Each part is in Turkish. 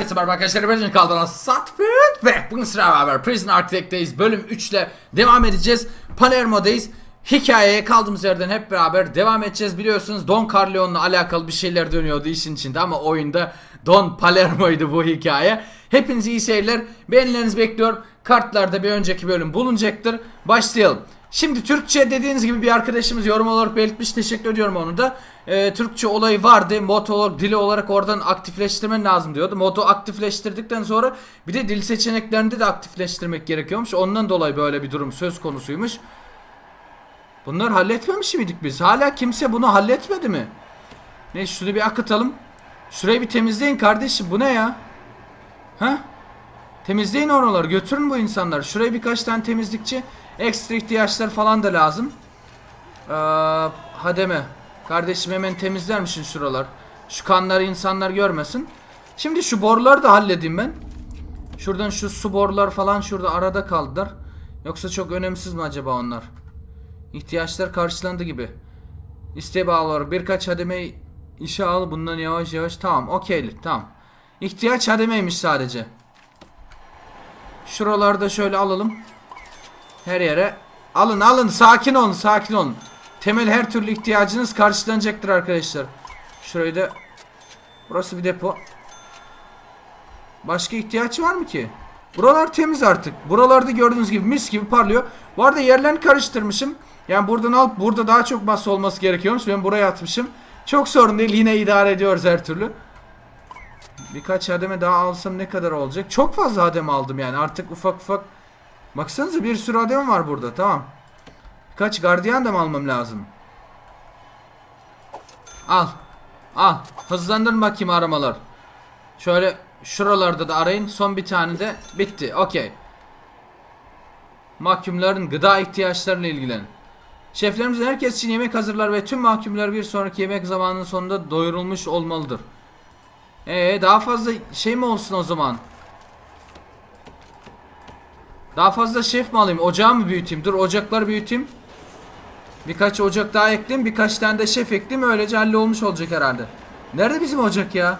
Herkese merhaba arkadaşlar. Ben kaldığına Satfit ve bugün sıra beraber Prison Architect'teyiz. Bölüm 3 ile devam edeceğiz. Palermo'dayız. Hikayeye kaldığımız yerden hep beraber devam edeceğiz. Biliyorsunuz Don Corleone'la alakalı bir şeyler dönüyordu işin içinde ama oyunda Don Palermo'ydu bu hikaye. Hepiniz iyi seyirler. Beğenilerinizi bekliyorum. Kartlarda bir önceki bölüm bulunacaktır. Başlayalım. Şimdi Türkçe dediğiniz gibi bir arkadaşımız yorum olarak belirtmiş. Teşekkür ediyorum onu da. Ee, Türkçe olayı vardı. Mod olarak, dili olarak oradan aktifleştirmen lazım diyordu. Modu aktifleştirdikten sonra bir de dil seçeneklerinde de aktifleştirmek gerekiyormuş. Ondan dolayı böyle bir durum söz konusuymuş. Bunlar halletmemiş miydik biz? Hala kimse bunu halletmedi mi? Ne şunu bir akıtalım. Şurayı bir temizleyin kardeşim. Bu ne ya? Ha? Temizleyin oraları. Götürün bu insanlar. Şuraya birkaç tane temizlikçi. Ekstra ihtiyaçlar falan da lazım. Ee, hademe. Kardeşim hemen temizler misin şuralar? Şu kanları insanlar görmesin. Şimdi şu boruları da halledeyim ben. Şuradan şu su borular falan şurada arada kaldılar. Yoksa çok önemsiz mi acaba onlar? İhtiyaçlar karşılandı gibi. İsteğe bağlı olarak birkaç hademeyi işe al bundan yavaş yavaş tamam okeylik tamam. İhtiyaç hademeymiş sadece. Şuralarda şöyle alalım. Her yere. Alın alın sakin olun sakin olun. Temel her türlü ihtiyacınız karşılanacaktır arkadaşlar. Şurayı da. Burası bir depo. Başka ihtiyaç var mı ki? Buralar temiz artık. Buralarda gördüğünüz gibi mis gibi parlıyor. Bu arada yerlerini karıştırmışım. Yani buradan alıp burada daha çok bas olması gerekiyormuş. Ben buraya atmışım. Çok sorun değil. Yine idare ediyoruz her türlü. Birkaç hademe daha alsam ne kadar olacak? Çok fazla hademe aldım yani. Artık ufak ufak Baksanıza bir sürü adam var burada tamam. Birkaç gardiyan da mı almam lazım? Al. Al. Hızlandırın bakayım aramalar. Şöyle şuralarda da arayın. Son bir tane de bitti. Okey. Mahkumların gıda ihtiyaçlarıyla ilgilenin. Şeflerimiz herkes için yemek hazırlar ve tüm mahkumlar bir sonraki yemek zamanının sonunda doyurulmuş olmalıdır. Ee daha fazla şey mi olsun o zaman? Daha fazla şef mi alayım? Ocağı mı büyüteyim? Dur ocakları büyüteyim. Birkaç ocak daha ekleyeyim. Birkaç tane de şef ekleyeyim. Öylece hallolmuş olacak herhalde. Nerede bizim ocak ya?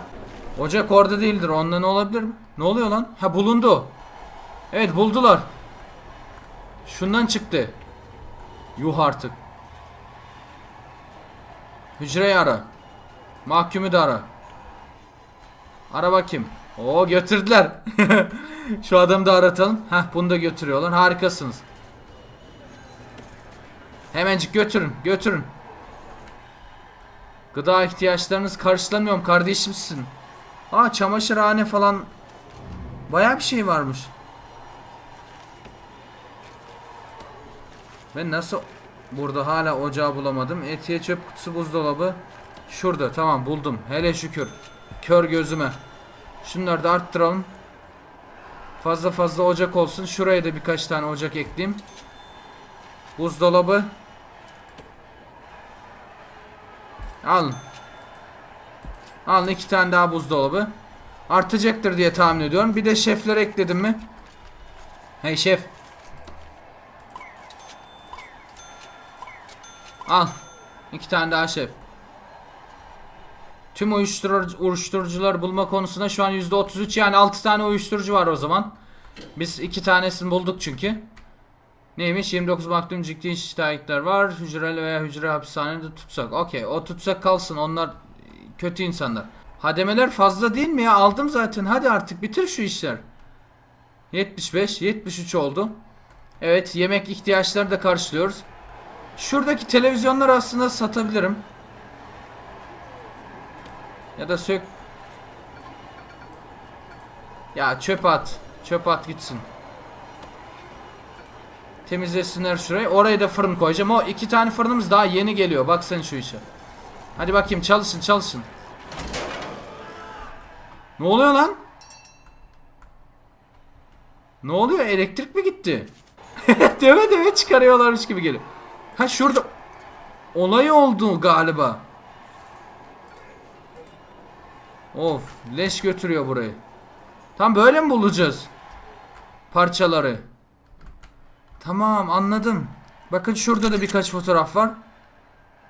Ocak orada değildir. Onda ne olabilir mi? Ne oluyor lan? Ha bulundu. Evet buldular. Şundan çıktı. Yuh artık. Hücreyi ara. Mahkumu da ara. Ara bakayım. Oo götürdüler. Şu adamı da aratalım. Heh bunu da götürüyorlar. Harikasınız. Hemencik götürün. Götürün. Gıda ihtiyaçlarınız karşılamıyorum kardeşimsin. Aa çamaşırhane falan. Baya bir şey varmış. Ben nasıl burada hala ocağı bulamadım. Etiye çöp kutusu buzdolabı. Şurada tamam buldum. Hele şükür. Kör gözüme. Şunları da arttıralım. Fazla fazla ocak olsun. Şuraya da birkaç tane ocak ekleyeyim. Buzdolabı. Alın. Alın iki tane daha buzdolabı. Artacaktır diye tahmin ediyorum. Bir de şefler ekledim mi? Hey şef. Al. İki tane daha şef. Tüm uyuşturucu, uyuşturucular bulma konusunda şu an %33 yani 6 tane uyuşturucu var o zaman. Biz 2 tanesini bulduk çünkü. Neymiş? 29 mahkum ciddi şikayetler var. Hücreli veya hücre hapishanede tutsak. Okey o tutsak kalsın onlar kötü insanlar. Hademeler fazla değil mi ya? Aldım zaten. Hadi artık bitir şu işler. 75, 73 oldu. Evet yemek ihtiyaçları da karşılıyoruz. Şuradaki televizyonları aslında satabilirim. Ya da sök. Ya çöp at. Çöp at gitsin. Temizlesinler şurayı. Oraya da fırın koyacağım. O iki tane fırınımız daha yeni geliyor. Bak şu işe. Hadi bakayım çalışın çalışın. Ne oluyor lan? Ne oluyor? Elektrik mi gitti? deve deve çıkarıyorlarmış gibi geliyor. Ha şurada olay oldu galiba. Of leş götürüyor burayı. Tam böyle mi bulacağız? Parçaları. Tamam anladım. Bakın şurada da birkaç fotoğraf var.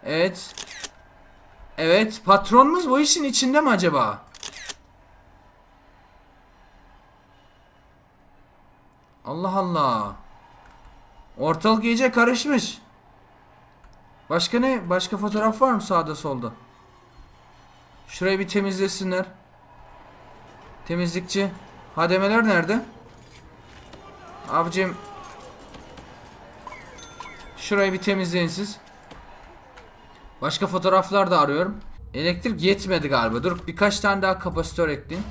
Evet. Evet patronumuz bu işin içinde mi acaba? Allah Allah. Ortalık iyice karışmış. Başka ne? Başka fotoğraf var mı sağda solda? Şurayı bir temizlesinler. Temizlikçi. Hademeler nerede? Abicim. Şurayı bir temizleyin siz. Başka fotoğraflar da arıyorum. Elektrik yetmedi galiba. Dur birkaç tane daha kapasitör ekleyin.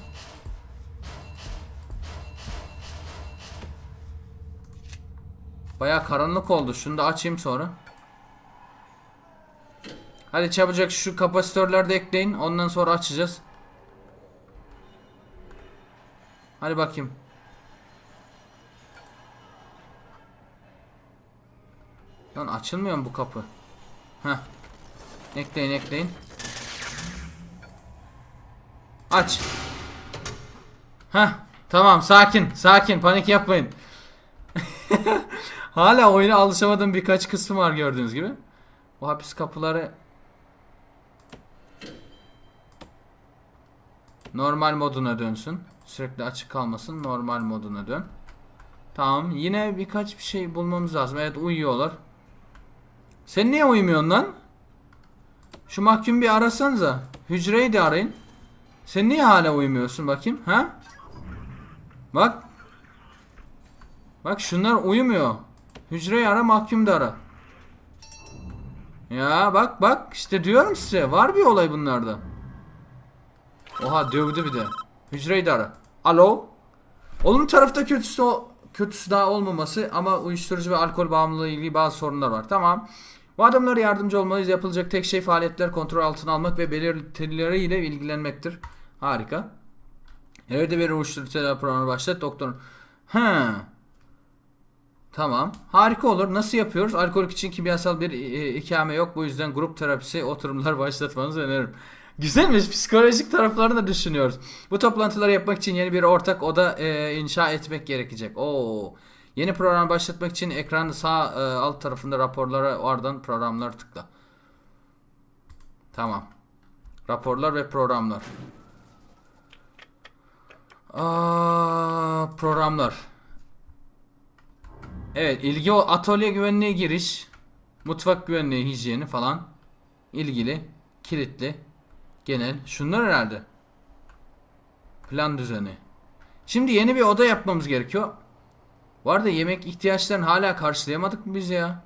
Baya karanlık oldu. Şunu da açayım sonra. Hadi çabucak şu kapasitörleri de ekleyin. Ondan sonra açacağız. Hadi bakayım. Lan açılmıyor mu bu kapı? Heh. Ekleyin ekleyin. Aç. Heh. Tamam sakin sakin panik yapmayın. Hala oyuna alışamadığım birkaç kısmı var gördüğünüz gibi. Bu hapis kapıları normal moduna dönsün. Sürekli açık kalmasın. Normal moduna dön. Tamam. Yine birkaç bir şey bulmamız lazım. Evet uyuyorlar. Sen niye uyumuyorsun lan? Şu mahkum bir arasanıza. Hücreyi de arayın. Sen niye hala uyumuyorsun bakayım? Ha? Bak. Bak şunlar uyumuyor. Hücreyi ara mahkum da ara. Ya bak bak işte diyorum size var bir olay bunlarda. Oha dövdü bir de. Hücreyi de ara. Alo. Olumlu tarafta kötüsü kötüsü daha olmaması ama uyuşturucu ve alkol bağımlılığı ilgili bazı sorunlar var. Tamam. Bu adamlara yardımcı olmalıyız. Yapılacak tek şey faaliyetler kontrol altına almak ve belirtileriyle ilgilenmektir. Harika. Evde bir uyuşturucu tedavi programı başlat. Doktor. Ha. Tamam. Harika olur. Nasıl yapıyoruz? Alkolik için kimyasal bir e, ikame yok. Bu yüzden grup terapisi oturumlar başlatmanızı öneririm. Güzelmiş. Psikolojik taraflarını da düşünüyoruz. Bu toplantıları yapmak için yeni bir ortak oda e, inşa etmek gerekecek. Oo. Yeni program başlatmak için ekranın sağ e, alt tarafında raporlara oradan programlar tıkla. Tamam. Raporlar ve programlar. Aa, programlar. Evet ilgi o atölye güvenliğe giriş, mutfak güvenliği hijyeni falan ilgili, kilitli, genel. Şunlar herhalde. Plan düzeni. Şimdi yeni bir oda yapmamız gerekiyor. Bu arada yemek ihtiyaçlarını hala karşılayamadık mı biz ya?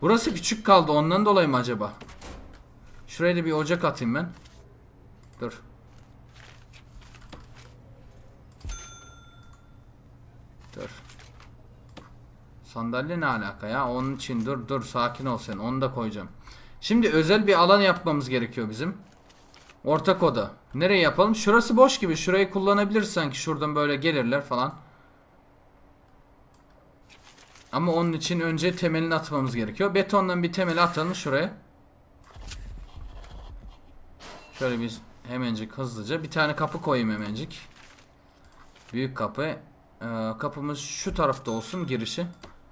Burası küçük kaldı ondan dolayı mı acaba? Şuraya da bir ocak atayım ben. Dur. Dur. Sandalye ne alaka ya? Onun için dur dur sakin ol sen. Onu da koyacağım. Şimdi özel bir alan yapmamız gerekiyor bizim. Ortak oda. Nereye yapalım? Şurası boş gibi. Şurayı kullanabiliriz sanki. Şuradan böyle gelirler falan. Ama onun için önce temelini atmamız gerekiyor. Betondan bir temel atalım şuraya. Şöyle biz hemencik hızlıca. Bir tane kapı koyayım hemencik. Büyük kapı. Ee, kapımız şu tarafta olsun girişi.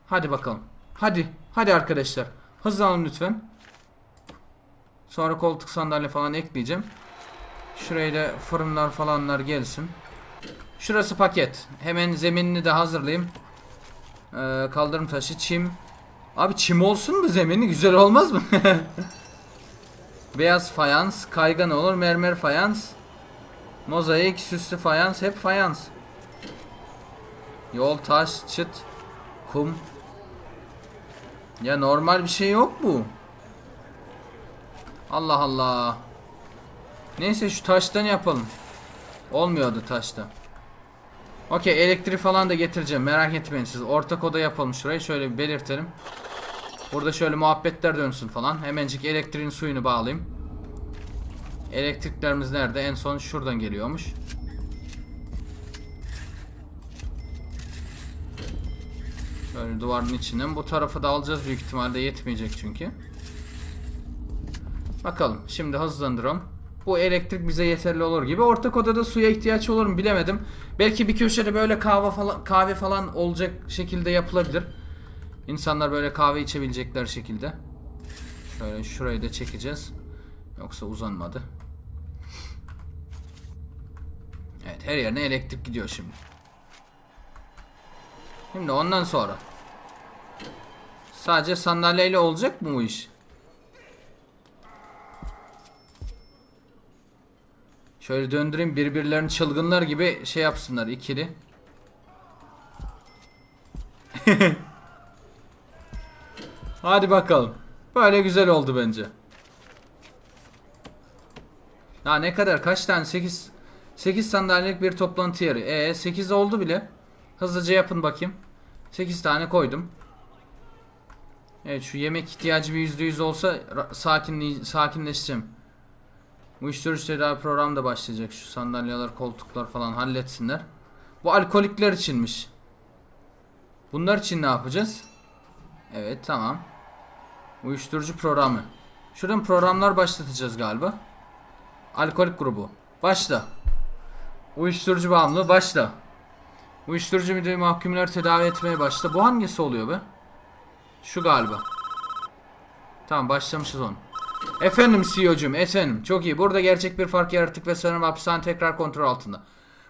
Hadi bakalım. Hadi. Hadi arkadaşlar. Hızlanın lütfen. Sonra koltuk sandalye falan ekleyeceğim. Şuraya da fırınlar falanlar gelsin. Şurası paket. Hemen zeminini de hazırlayayım. Ee, kaldırım taşı, çim. Abi çim olsun mu zemini? Güzel olmaz mı? Beyaz fayans, kaygan olur, mermer fayans. Mozaik, süslü fayans, hep fayans. Yol, taş, çıt, kum. Ya normal bir şey yok bu. Allah Allah. Neyse şu taştan yapalım. Olmuyordu taşta. Okey elektrik falan da getireceğim merak etmeyin siz. Ortak oda yapalım şurayı şöyle bir belirtelim. Burada şöyle muhabbetler dönsün falan. Hemencik elektriğin suyunu bağlayayım. Elektriklerimiz nerede? En son şuradan geliyormuş. Şöyle duvarın içinden. Bu tarafı da alacağız büyük ihtimalle yetmeyecek çünkü. Bakalım. Şimdi hızlandıralım. Bu elektrik bize yeterli olur gibi. Ortak odada suya ihtiyaç olur mu bilemedim. Belki bir köşede böyle kahve falan kahve falan olacak şekilde yapılabilir. İnsanlar böyle kahve içebilecekler şekilde. Şöyle şurayı da çekeceğiz. Yoksa uzanmadı. Evet her yerine elektrik gidiyor şimdi. Şimdi ondan sonra. Sadece sandalyeyle olacak mı bu iş? Şöyle döndüreyim birbirlerini çılgınlar gibi şey yapsınlar ikili. Hadi bakalım. Böyle güzel oldu bence. Ya ne kadar kaç tane 8 8 sandalyelik bir toplantı yeri. E 8 oldu bile. Hızlıca yapın bakayım. 8 tane koydum. Evet şu yemek ihtiyacı bir %100 olsa sakinli sakinleşeceğim. Uyuşturucu tedavi programı da başlayacak. Şu sandalyeler, koltuklar falan halletsinler. Bu alkolikler içinmiş. Bunlar için ne yapacağız? Evet tamam. Uyuşturucu programı. Şuradan programlar başlatacağız galiba. Alkolik grubu. Başla. Uyuşturucu bağımlılığı başla. Uyuşturucu müdürü mahkumları tedavi etmeye başla. Bu hangisi oluyor be? Şu galiba. Tamam başlamışız onu. Efendim CEO'cum efendim çok iyi. Burada gerçek bir fark yarattık ve sanırım hapishane tekrar kontrol altında.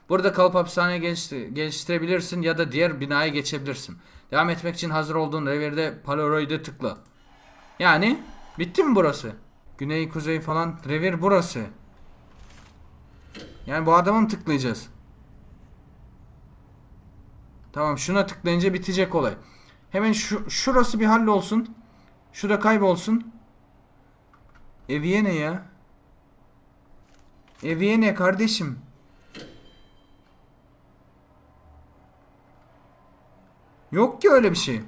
Burada kalıp hapishaneye geliştir- geliştirebilirsin ya da diğer binaya geçebilirsin. Devam etmek için hazır olduğun revirde Polaroid'e tıkla. Yani bitti mi burası? Güney kuzey falan revir burası. Yani bu adama mı tıklayacağız? Tamam şuna tıklayınca bitecek olay. Hemen şu şurası bir hallolsun. Şu da kaybolsun. Eviye ne ya? Eviye ne kardeşim? Yok ki öyle bir şey.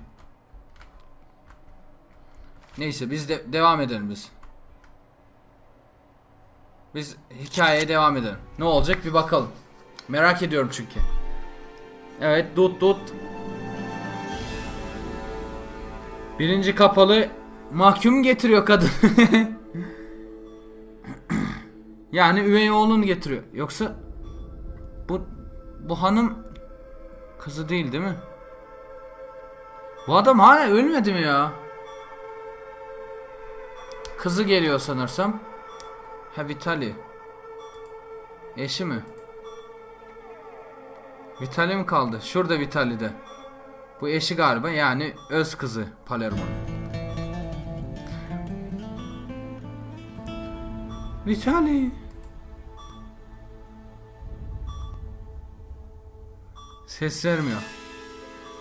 Neyse biz de devam edelim biz. Biz hikayeye devam edelim. Ne olacak bir bakalım. Merak ediyorum çünkü. Evet dut dut. Birinci kapalı mahkum getiriyor kadın. yani üvey oğlunu getiriyor. Yoksa bu bu hanım kızı değil değil mi? Bu adam hala ölmedi mi ya? Kızı geliyor sanırsam. Ha Vitali. Eşi mi? Vitali mi kaldı? Şurada Vitali'de. Bu eşi galiba yani öz kızı Palermo. Vitali. Ses vermiyor.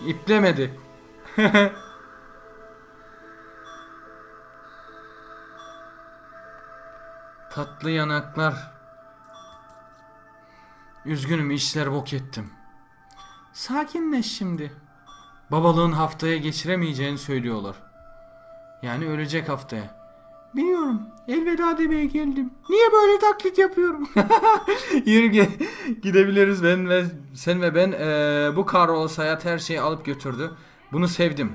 İplemedi. Tatlı yanaklar. Üzgünüm işler bok ettim. Sakinleş şimdi. Babalığın haftaya geçiremeyeceğini söylüyorlar. Yani ölecek haftaya. Biliyorum. Elveda demeye geldim. Niye böyle taklit yapıyorum? Yürü gidebiliriz. Ben ve sen ve ben eee, bu Carlos hayat her şeyi alıp götürdü. Bunu sevdim.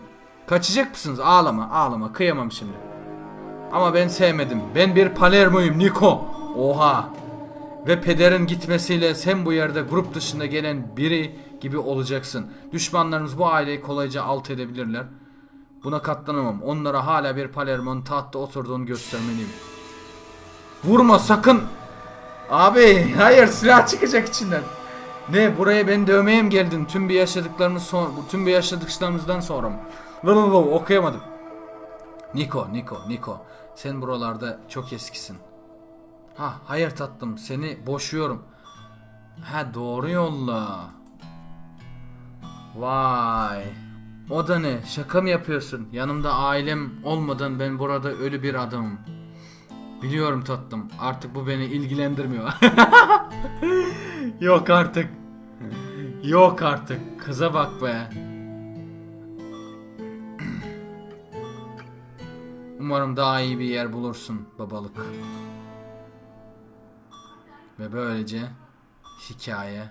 Kaçacak mısınız? Ağlama, ağlama. Kıyamam şimdi. Ama ben sevmedim. Ben bir Palermo'yum Niko. Oha. Ve pederin gitmesiyle sen bu yerde grup dışında gelen biri gibi olacaksın. Düşmanlarımız bu aileyi kolayca alt edebilirler. Buna katlanamam. Onlara hala bir Palermo'nun tahtta oturduğunu göstermeliyim. Vurma sakın. Abi hayır silah çıkacak içinden. Ne buraya beni dövmeye mi geldin? Tüm bir yaşadıklarımız son, tüm bir yaşadıklarımızdan sonra mı? Vı vı vı, okuyamadım. Niko, Niko, Niko. Sen buralarda çok eskisin. Ha, hayır tatlım, seni boşuyorum. Ha, doğru yolla. Vay. O da ne? Şaka mı yapıyorsun? Yanımda ailem olmadan ben burada ölü bir adamım. Biliyorum tatlım. Artık bu beni ilgilendirmiyor. Yok artık. Yok artık. Kıza bak be. Umarım daha iyi bir yer bulursun babalık. Ve böylece hikaye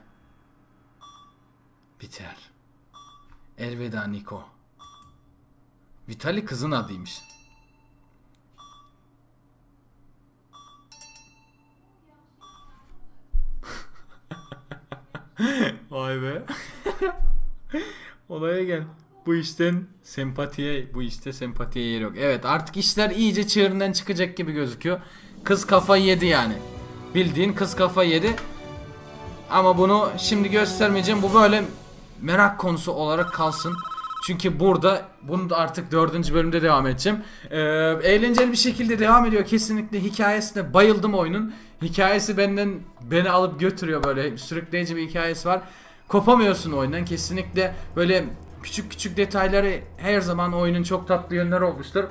biter. Elveda Niko. Vitali kızın adıymış. Vay be. Olaya gel. Bu işten sempatiye, bu işte sempatiye yer yok. Evet artık işler iyice çığırından çıkacak gibi gözüküyor. Kız kafa yedi yani. Bildiğin kız kafa yedi. Ama bunu şimdi göstermeyeceğim. Bu böyle merak konusu olarak kalsın. Çünkü burada bunu da artık dördüncü bölümde devam edeceğim. Ee, eğlenceli bir şekilde devam ediyor. Kesinlikle hikayesine bayıldım oyunun. Hikayesi benden beni alıp götürüyor böyle sürükleyici bir hikayesi var. Kopamıyorsun oyundan kesinlikle böyle küçük küçük detayları her zaman oyunun çok tatlı yönleri olmuştur.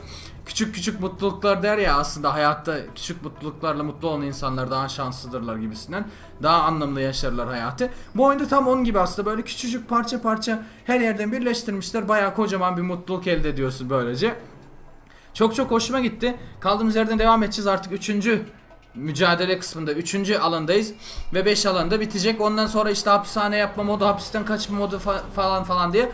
Küçük küçük mutluluklar der ya aslında hayatta küçük mutluluklarla mutlu olan insanlar daha şanslıdırlar gibisinden. Daha anlamlı yaşarlar hayatı. Bu oyunda tam onun gibi aslında böyle küçücük parça parça her yerden birleştirmişler. Bayağı kocaman bir mutluluk elde ediyorsun böylece. Çok çok hoşuma gitti. Kaldığımız yerden devam edeceğiz artık 3. mücadele kısmında 3. alandayız ve 5 alanda bitecek. Ondan sonra işte hapishane yapma modu, hapisten kaçma modu fa- falan falan diye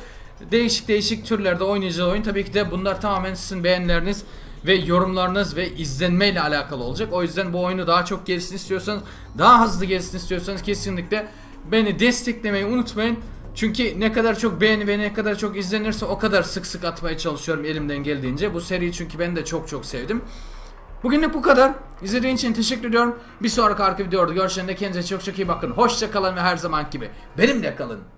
değişik değişik türlerde oynayacağız oyun. Tabii ki de bunlar tamamen sizin beğenileriniz ve yorumlarınız ve izlenmeyle alakalı olacak. O yüzden bu oyunu daha çok gelsin istiyorsanız, daha hızlı gelsin istiyorsanız kesinlikle beni desteklemeyi unutmayın. Çünkü ne kadar çok beğeni ve ne kadar çok izlenirse o kadar sık sık atmaya çalışıyorum elimden geldiğince. Bu seriyi çünkü ben de çok çok sevdim. Bugünlük bu kadar. İzlediğin için teşekkür ediyorum. Bir sonraki arka videoda görüşende kendinize çok çok iyi bakın. Hoşça kalın ve her zaman gibi benimle kalın.